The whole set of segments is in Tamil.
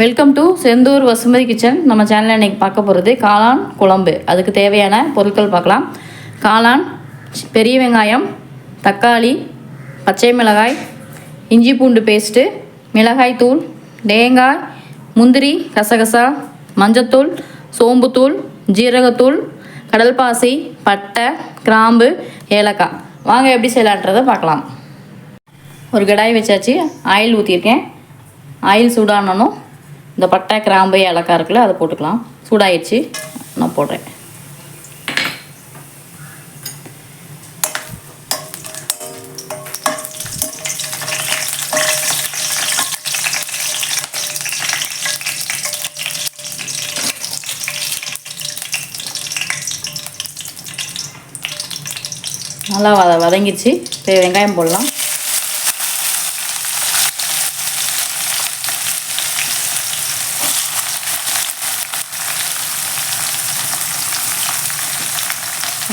Welcome to Senthur Vasumathi kitchen நம்ம சேனலில் இன்றைக்கி பார்க்க போகிறது காளான் குழம்பு. அதுக்கு தேவையான பொருட்கள் பார்க்கலாம். காளான் பெரிய வெங்காயம் தக்காளி பச்சை மிளகாய் இஞ்சி பூண்டு பேஸ்ட்டு மிளகாய் தூள் தேங்காய் முந்திரி கசகசா மஞ்சத்தூள் சோம்புத்தூள் ஜீரகத்தூள் கடல்பாசி பட்டை கிராம்பு ஏலக்காய். வாங்க எப்படி செய்யலான்றதை பார்க்கலாம். ஒரு கடாய் வச்சாச்சு. ஆயில் ஊற்றிருக்கேன் ஆயில் சூடானனும் இந்த பட்டை கிராம்பு ஏலக்காய் இருக்குல்ல அதை போட்டுக்கலாம். சூடாயிடுச்சு. நான் போடுறேன். நல்லா வத வதங்கிடுச்சு. இப்போ வெங்காயம் போடலாம்.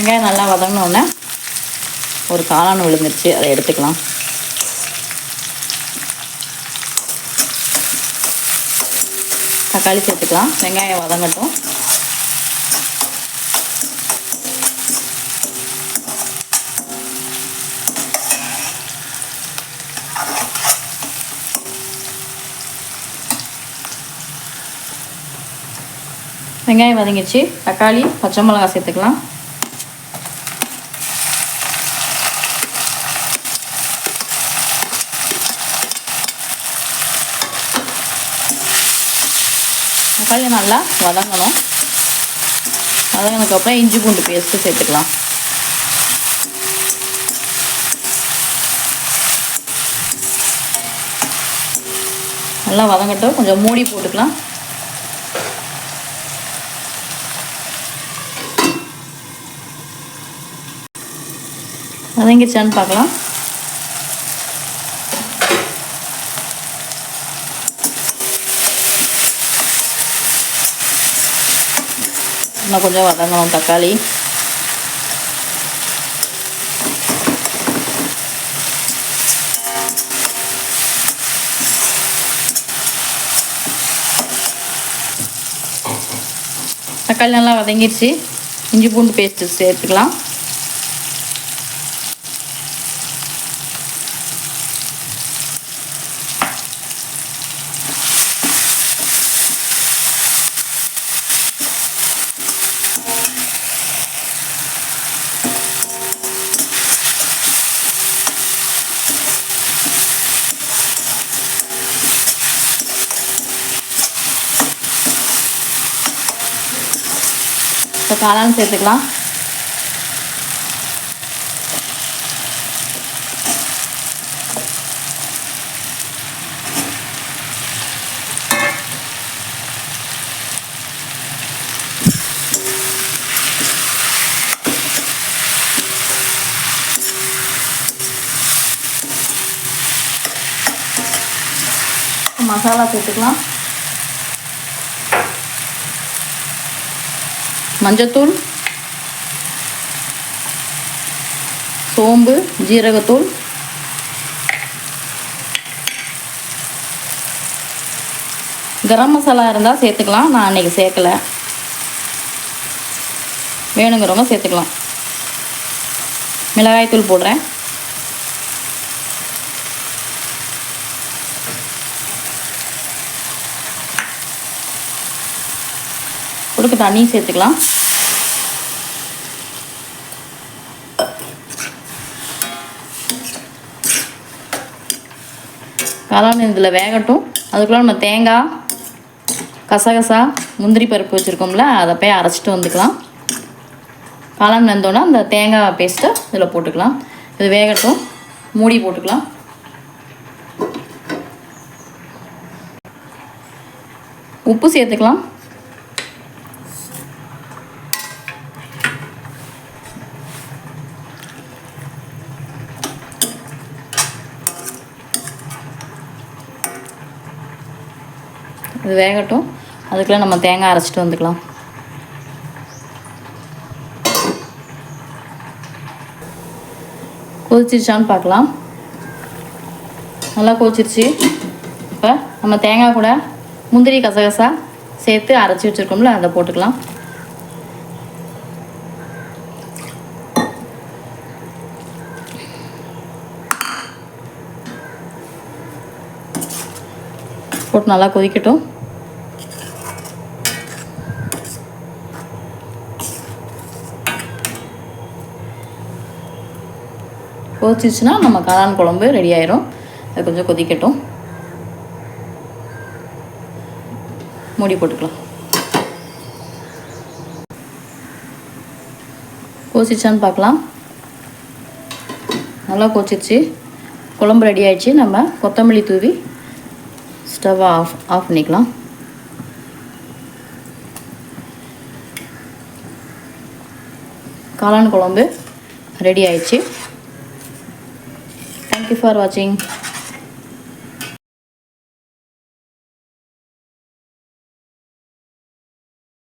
வெங்காயம் நல்லா வதங்கினோடனே ஒரு காளான் விழுந்துருச்சு அதை எடுத்துக்கலாம். தக்காளி சேர்த்துக்கலாம். வெங்காயம் வதங்கட்டும். வெங்காயம் வதங்கிடுச்சு தக்காளி பச்சை மிளகாய் சேர்த்துக்கலாம். தக்காளி நல்லா வதங்கணும். வதங்கினதுக்கப்புறம் இஞ்சி பூண்டு பேஸ்ட்டு சேர்த்துக்கலாம். நல்லா வதங்கட்டும். கொஞ்சம் மூடி போட்டுக்கலாம். வதங்கிச்சான்னு பார்க்கலாம். இன்னும் கொஞ்சம் வதங்கணும் தக்காளி தக்காளி நல்லா வதங்கிடுச்சு இஞ்சி பூண்டு பேஸ்ட்டு சேர்த்துக்கலாம். இப்போ காளான் சேர்த்துக்கலாம். மசாலா சேர்த்துக்கலாம். மஞ்சத்தூள் சோம்பு ஜீரகத்தூள் கரம் மசாலா இருந்தால் சேர்த்துக்கலாம். நான் அன்றைக்கி சேர்க்கலை. வேணுங்கிறவங்க சேர்த்துக்கலாம். மிளகாய்த்தூள் போடுறேன். கொடுக்க தண்ணி சேர்த்துக்கலாம். காளான் இதில் வேகட்டும். அதுக்குள்ளே நம்ம தேங்காய் கசகசா முந்திரி பருப்பு வச்சுருக்கோம்ல அதை போய் அரைச்சிட்டு வந்துக்கலாம். காளான் வெந்தோன்னா அந்த தேங்காய் பேஸ்ட்டை இதில் போட்டுக்கலாம். இது வேகட்டும். மூடி போட்டுக்கலாம். உப்பு சேர்த்துக்கலாம். இது வேகட்டும். அதுக்குள்ளே நம்ம தேங்காய் அரைச்சிட்டு வந்துக்கலாம். கொதிச்சிருச்சான்னு பார்க்கலாம். நல்லா கொதிச்சிருச்சு. இப்போ நம்ம தேங்காய் கூட முந்திரி கசகசா சேர்த்து அரைச்சி வச்சுருக்கோம்ல அதை போட்டுக்கலாம். போட்டு நல்லா கொதிக்கட்டும். கொதிச்சிச்சுன்னா நம்ம காளான் குழம்பு ரெடி ஆயிரும். அது கொஞ்சம் கொதிக்கட்டும். மூடி போட்டுக்கலாம். கொதிச்சிச்சான்னு பார்க்கலாம். நல்லா கொதிச்சிருச்சு குழம்பு ரெடி ஆயிடுச்சு. நம்ம கொத்தமல்லி தூவி ஸ்டவ்வை ஆஃப் ஆஃப் பண்ணிக்கலாம். காளான் குழம்பு ரெடி ஆயிடுச்சு. Thank por assistir.